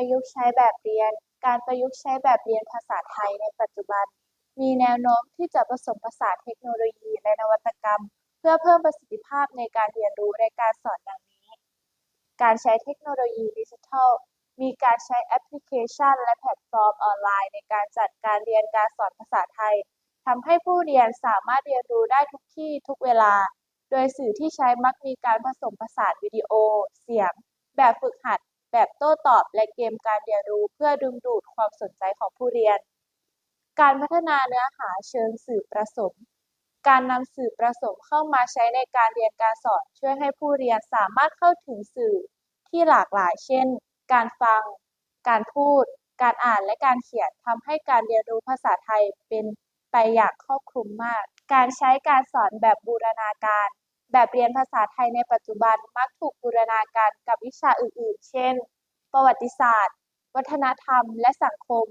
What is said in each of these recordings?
ประยุกต์ใช้แบบเรียน การประยุกต์ใช้แบบเรียนภาษาไทยในปัจจุบัน มีแนวโน้มที่จะผสมผสานเทคโนโลยีและนวัตกรรม เพื่อเพิ่มประสิทธิภาพในการเรียนรู้และการสอนดังนี้ การใช้เทคโนโลยีดิจิทัล มีการใช้แอปพลิเคชัน และแพลตฟอร์มออนไลน์ในการจัดการเรียนการสอนภาษาไทยทำให้ผู้เรียนสามารถเรียนรู้ได้ทุกที่ทุกเวลา โดยสื่อที่ใช้มักมีการผสมผสานวิดีโอ เสียง แบบฝึกหัด แบบโต้ตอบและเกมการเรียนรู้เพื่อดึงดูดความสนใจของผู้เรียน การพัฒนาเนื้อหาเชิงสื่อประสม การนำสื่อประสมเข้ามาใช้ในการเรียนการสอนช่วยให้ผู้เรียนสามารถเข้าถึงสื่อที่หลากหลาย เช่น การฟัง การพูด การอ่านและการเขียนทำให้การเรียนรู้ภาษาไทยเป็นไปอย่างครอบคลุมมาก การใช้การสอนแบบบูรณาการ แบบเรียนภาษาไทยในปัจจุบันมักถูกบูรณาการกับวิชาอื่นๆ เช่น ประวัติศาสตร์ วัฒนธรรม และสังคม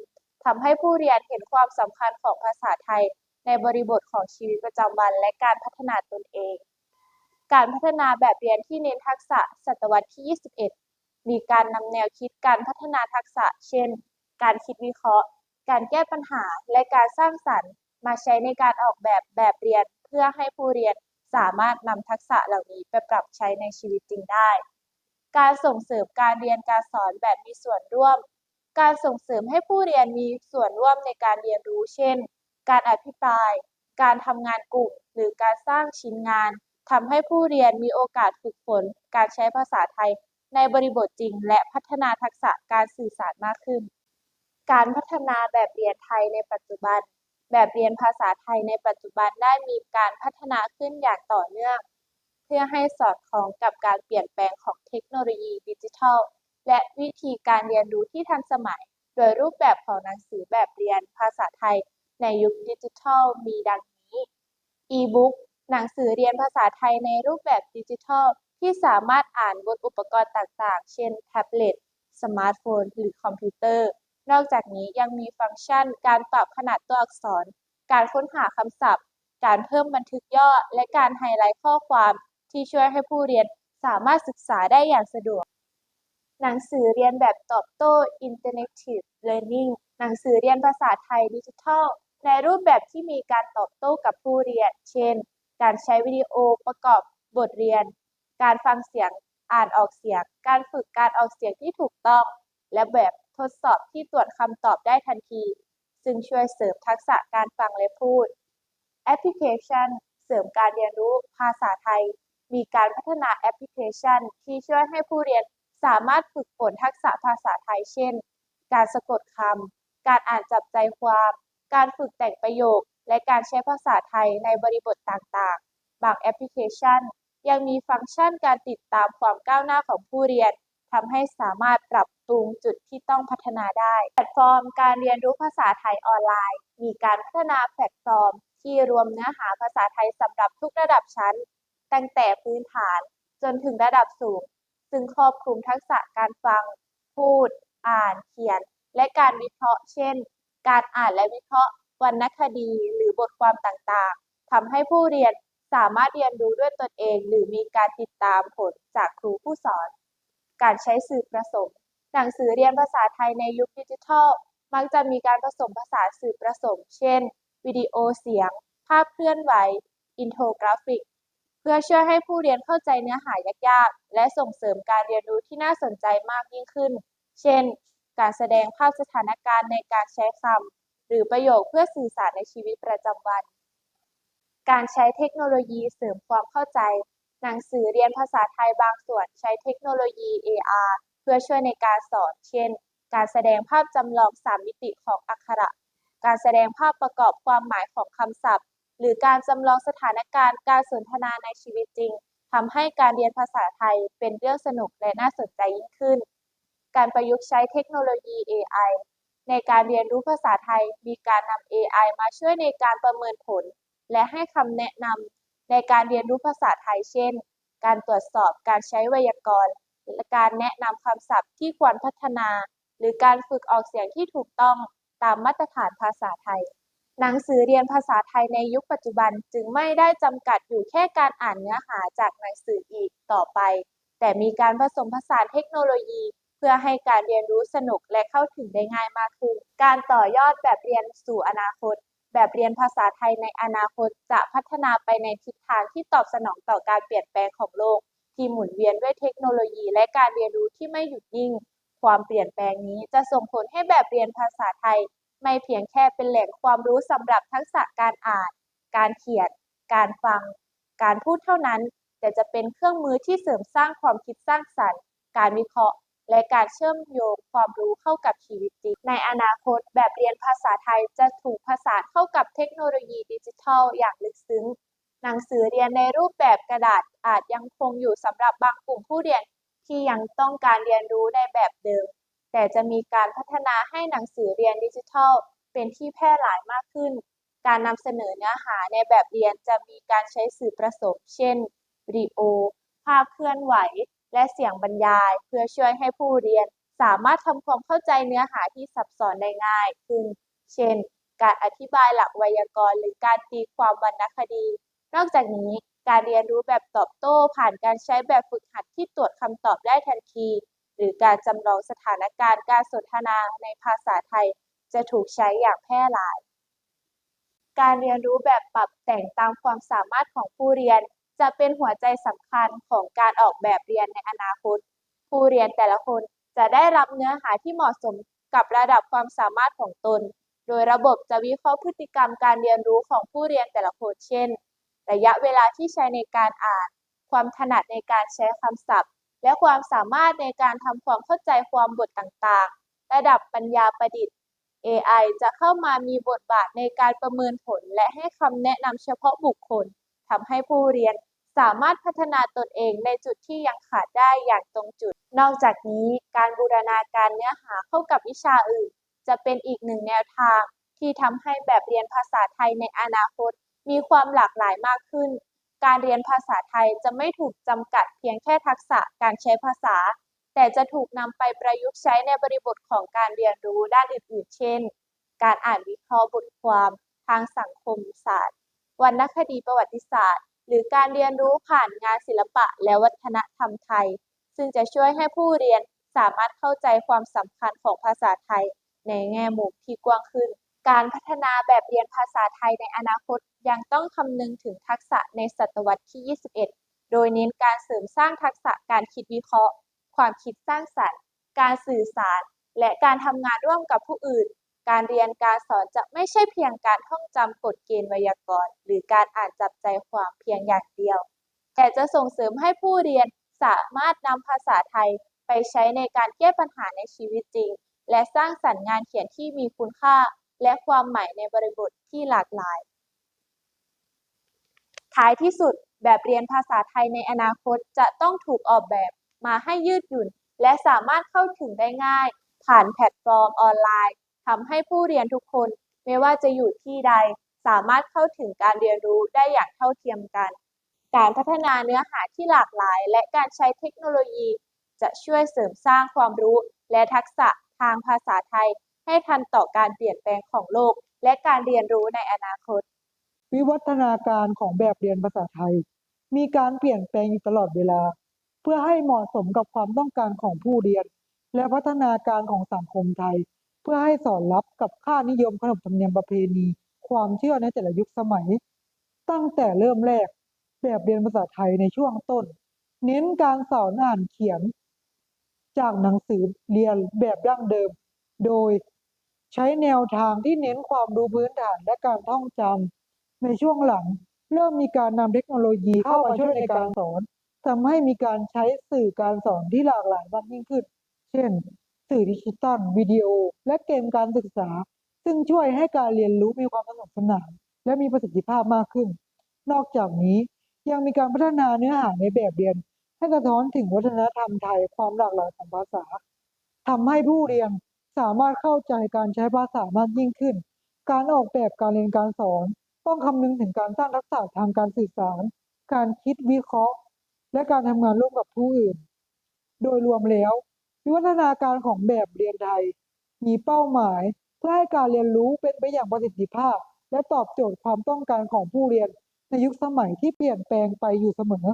ทำให้ผู้เรียนเห็นความสำคัญของภาษาไทยในบริบทของชีวิตประจำวัน และการพัฒนาตนเอง การพัฒนาแบบเรียนที่เน้นทักษะศตวรรษที่ 21 มีการนำแนวคิดการพัฒนาทักษะ เช่น การคิดวิเคราะห์ การแก้ปัญหา และการสร้างสรรค์ มาใช้ในการออกแบบแบบเรียนเพื่อให้ผู้เรียน สามารถนำทักษะเหล่านี้ไปปรับใช้ในชีวิตจริงได้ การส่งเสริมการเรียนการสอนแบบมีส่วนร่วม การส่งเสริมให้ผู้เรียนมีส่วนร่วมในการเรียนรู้ เช่น การอภิปราย การทำงานกลุ่ม หรือการสร้างชิ้นงานทำให้ผู้เรียนมีโอกาสฝึกฝน การใช้ภาษาไทยในบริบทจริง และพัฒนาทักษะการสื่อสารมากขึ้น การพัฒนาแบบเรียนไทยในปัจจุบัน แบบเรียนภาษาไทยในปัจจุบันได้มีการพัฒนาขึ้นอย่างต่อเนื่อง เพื่อให้สอดคล้องกับการเปลี่ยนแปลงของเทคโนโลยีดิจิทัล และวิธีการเรียนรู้ที่ทันสมัย โดยรูปแบบของหนังสือแบบเรียนภาษาไทยในยุคดิจิทัลมีดังนี้อี-บุ๊กหนังสือเรียนภาษาไทยในรูปแบบดิจิทัล ที่สามารถอ่านบนอุปกรณ์ต่างๆ เช่น แท็บเล็ต สมาร์ทโฟน หรือคอมพิวเตอร์ นอกจากนี้ยังมีฟังก์ชันการปรับขนาดตัวอักษร การค้นหาคำศัพท์ การเพิ่มบันทึกย่อ และการไฮไลท์ข้อความที่ช่วยให้ผู้เรียนสามารถศึกษาได้อย่างสะดวก หนังสือเรียนแบบตอบโต้ Interactive Learning หนังสือเรียนภาษาไทยดิจิทัล ในรูปแบบที่มีการตอบโต้กับผู้เรียน เช่น การใช้วิดีโอประกอบบทเรียน การฟังเสียง อ่านออกเสียง การฝึกการออกเสียงที่ถูกต้อง และแบบ ทดสอบที่ตรวจคำตอบได้ทันที ซึ่งช่วยเสริมทักษะการฟังและพูด แอปพลิเคชัน เสริมการเรียนรู้ภาษาไทย มีการพัฒนาแอปพลิเคชัน ที่ช่วยให้ผู้เรียนสามารถฝึกฝนทักษะภาษาไทย เช่น การสะกดคำ การอ่านจับใจความ การฝึกแต่งประโยค และการใช้ภาษาไทยในบริบทต่างๆ บางแอปพลิเคชัน ยังมีฟังก์ชันการติดตามความก้าวหน้าของผู้เรียน ทำให้สามารถปรับปรุงจุดที่ต้องพัฒนาได้ แพลตฟอร์มการเรียนรู้ภาษาไทยออนไลน์ มีการพัฒนาแพลตฟอร์ม ที่รวมเนื้อหาภาษาไทยสำหรับทุกระดับชั้น ตั้งแต่พื้นฐานจนถึงระดับสูง ซึ่งครอบคลุมทักษะการฟัง พูด อ่าน เขียน และการวิเคราะห์ เช่น การอ่านและวิเคราะห์วรรณคดีหรือบทความต่างๆทำให้ผู้เรียนสามารถเรียนรู้ด้วยตนเอง หรือมีการติดตามผลจากครูผู้สอน การใช้สื่อผสม หนังสือเรียนภาษาไทยในยุคดิจิทัล มักจะมีการผสมผสาสื่อผสม เช่น วิดีโอเสียง ภาพเคลื่อนไหว อินโฟกราฟิก เพื่อช่วยให้ผู้เรียนเข้าใจเนื้อหายากๆ และส่งเสริมการเรียนรู้ที่น่าสนใจมากยิ่งขึ้น เช่น การแสดงภาพสถานการณ์ในการใช้คำหรือประโยคเพื่อสื่อสารในชีวิตประจำวัน การใช้เทคโนโลยีเสริมความเข้าใจ หนังสือเรียนภาษาไทยบางส่วนใช้เทคโนโลยี AR เพื่อช่วยในการสอน เช่น การแสดงภาพจำลองสามมิติของอักขระ การแสดงภาพประกอบความหมายของคำศัพท์ หรือการจำลองสถานการณ์การสนทนาในชีวิตจริงทำให้การเรียนภาษาไทยเป็นเรื่องสนุกและน่าสนใจยิ่งขึ้น การประยุกต์ใช้เทคโนโลยี AI ในการเรียนรู้ภาษาไทยมีการนำ AI มาช่วยในการประเมินผล และให้คำแนะนำ ในการเรียนรู้ภาษาไทยเช่น การตรวจสอบการใช้ไวยากรณ์และการแนะนำคำศัพท์ที่ควรพัฒนา หรือการฝึกออกเสียงที่ถูกต้องตามมาตรฐานภาษาไทย หนังสือเรียนภาษาไทยในยุคปัจจุบันจึงไม่ได้จำกัดอยู่แค่การอ่านเนื้อหาจากหนังสืออีกต่อไป แต่มีการผสมผสานเทคโนโลยี เพื่อให้การเรียนรู้สนุกและเข้าถึงได้ง่ายมากขึ้น การต่อยอดแบบเรียนสู่อนาคต แบบเรียนภาษาไทยในอนาคตจะพัฒนาไปในทิศทางที่ตอบสนองต่อการเปลี่ยนแปลงของโลก ที่หมุนเวียนด้วยเทคโนโลยี และการเรียนรู้ที่ไม่หยุดนิ่ง ความเปลี่ยนแปลงนี้จะส่งผลให้แบบเรียนภาษาไทย ไม่เพียงแค่เป็นแหล่งความรู้สำหรับทักษะการอ่าน การเขียน การฟัง การพูดเท่านั้น แต่จะเป็นเครื่องมือที่เสริมสร้างความคิดสร้างสรรค์ การวิเคราะห์ และการเชื่อมโยงความรู้เข้ากับชีวิตจริง ในอนาคตแบบเรียนภาษาไทยจะถูกผสานเข้ากับเทคโนโลยีดิจิทัลอย่างลึกซึ้ง หนังสือเรียนในรูปแบบกระดาษอาจยังคงอยู่สำหรับบางกลุ่มผู้เรียนที่ยังต้องการเรียนรู้ในแบบเดิม แต่จะมีการพัฒนาให้หนังสือเรียนดิจิทัล เป็นที่แพร่หลายมากขึ้น การนำเสนอเนื้อหาในแบบเรียนจะมีการใช้สื่อผสมเช่นวิดีโอ ภาพเคลื่อนไหว และเสียงบรรยาย เพื่อช่วยให้ผู้เรียนสามารถทำความเข้าใจเนื้อหาที่ซับซ้อนได้ง่ายขึ้น เช่น การอธิบายหลักไวยากรณ์หรือการตีความวรรณคดี นอกจากนี้การเรียนรู้แบบตอบโต้ผ่านการใช้แบบฝึกหัดที่ตรวจคำตอบได้ทันที หรือการจำลองสถานการณ์การสนทนาในภาษาไทย จะถูกใช้อย่างแพร่หลาย การเรียนรู้แบบปรับแต่งตามความสามารถของผู้เรียน จะเป็นหัวใจสำคัญของการออกแบบเรียนในอนาคต ผู้เรียนแต่ละคนจะได้รับเนื้อหาที่เหมาะสมกับระดับความสามารถของตน โดยระบบจะวิเคราะห์พฤติกรรมการเรียนรู้ของผู้เรียนแต่ละคนเช่น ระยะเวลาที่ใช้ในการอ่าน ความถนัดในการใช้คำศัพท์ และความสามารถในการทำความเข้าใจความบทต่างๆ ระดับปัญญาประดิษฐ์ AI จะเข้ามามีบทบาทในการประเมินผลและให้คำแนะนำเฉพาะบุคคลทำให้ผู้เรียน สามารถพัฒนาตนเองในจุดที่ยังขาดได้อย่างตรงจุด นอกจากนี้การบูรณาการเนื้อหาเข้ากับวิชาอื่น จะเป็นอีกหนึ่งแนวทาง ที่ทำให้แบบเรียนภาษาไทยในอนาคต มีความหลากหลายมากขึ้น การเรียนภาษาไทยจะไม่ถูกจำกัดเพียงแค่ทักษะการใช้ภาษา แต่จะถูกนำไปประยุกต์ใช้ในบริบทของการเรียนรู้ด้านอื่นๆ เช่น การอ่านวิเคราะห์บทความทางสังคมศาสตร์วรรณคดีประวัติศาสตร์ หรือการเรียนรู้ผ่านงานศิลปะและวัฒนธรรมไทย ซึ่งจะช่วยให้ผู้เรียนสามารถเข้าใจความสำคัญของภาษาไทย ในแง่มุมที่กว้างขึ้น การพัฒนาแบบเรียนภาษาไทยในอนาคตยังต้องคำนึงถึงทักษะในศตวรรษที่ 21 โดยเน้นการเสริมสร้างทักษะการคิดวิเคราะห์ ความคิดสร้างสรรค์ การสื่อสาร และการทำงานร่วมกับผู้อื่น การเรียนการสอนจะไม่ใช่เพียงการท่องจำกฎเกณฑ์ไวยากรณ์ หรือการอ่านจับใจความเพียงอย่างเดียว แต่จะส่งเสริมให้ผู้เรียนสามารถนำภาษาไทยไปใช้ในการแก้ปัญหาในชีวิตจริง และสร้างสรรค์งานเขียนที่มีคุณค่า และความหมายในบริบทที่หลากหลาย ท้ายที่สุด แบบเรียนภาษาไทยในอนาคตจะต้องถูกออกแบบมาให้ยืดหยุ่น และสามารถเข้าถึงได้ง่าย ผ่านแพลตฟอร์มออนไลน์ ทำให้ผู้เรียนทุกคน ไม่ว่าจะอยู่ที่ใด สามารถเข้าถึงการเรียนรู้ได้อย่างเท่าเทียมกัน การพัฒนาเนื้อหาที่หลากหลาย และการใช้เทคโนโลยี จะช่วยเสริมสร้างความรู้ และทักษะทางภาษาไทย ให้ทันต่อการเปลี่ยนแปลงของโลก และการเรียนรู้ในอนาคต วิวัฒนาการของแบบเรียนภาษาไทย มีการเปลี่ยนแปลงอยู่ตลอดเวลา เพื่อให้เหมาะสมกับความต้องการของผู้เรียน และพัฒนาการของสังคมไทย เพื่อให้สอดรับกับค่านิยมขนบธรรมเนียมประเพณี ความเชื่อในแต่ละยุคสมัย ตั้งแต่เริ่มแรกแบบเรียนภาษาไทยในช่วงต้น เน้นการสอนอ่านเขียน จากหนังสือเรียนแบบดั้งเดิม โดยใช้แนวทางที่เน้นความรู้พื้นฐานและการท่องจำในช่วงหลัง เริ่มมีการนำเทคโนโลยีเข้ามาช่วยในการสอนทำให้มีการใช้สื่อการสอนที่หลากหลายมากยิ่งขึ้น เช่น สื่อดิจิตัลวิดีโอ และเกมการศึกษา ซึ่งช่วยให้การเรียนรู้มีความสนุกสนาน และมีประสิทธิภาพมากขึ้น นอกจากนี้ยังมีการพัฒนาเนื้อหาในแบบเรียน ให้สะท้อนถึงวัฒนธรรมไทยความหลากหลายของภาษาทำให้ผู้เรียนสามารถเข้าใจการใช้ภาษามากยิ่งขึ้น การออกแบบการเรียนการสอน ต้องคำนึงถึงการสร้างทักษะทางการสื่อสาร การคิดวิเคราะห์ และการทำงานร่วมกับผู้อื่น โดยรวมแล้ว วิวัฒนาการของแบบเรียนไทย มีเป้าหมาย เพื่อให้การเรียนรู้เป็นไปอย่างประสิทธิภาพ และตอบโจทย์ความต้องการของผู้เรียนในยุคสมัยที่เปลี่ยนแปลงไปอยู่เสมอ